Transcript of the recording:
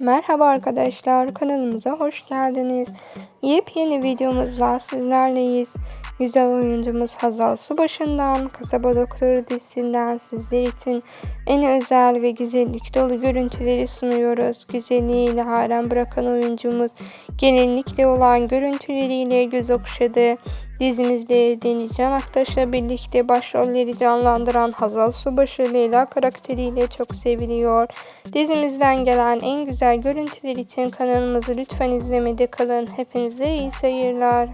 Merhaba arkadaşlar, kanalımıza hoş geldiniz. Yepyeni videomuzla sizlerleyiz. Güzel oyuncumuz Hazal Subaşı'ndan, Kasaba Doktoru dizisinden sizler için en özel ve güzellik dolu görüntüleri sunuyoruz. Güzelliğiyle halen bırakan oyuncumuz genellikle olan görüntüleriyle göz okşadı. Dizimizde Deniz Can Aktaş'la birlikte başrolleri canlandıran Hazal Subaşı Leyla karakteriyle çok seviliyor. Dizimizden gelen en güzel görüntüler için kanalımızı lütfen izlemede kalın. Hepinize iyi seyirler.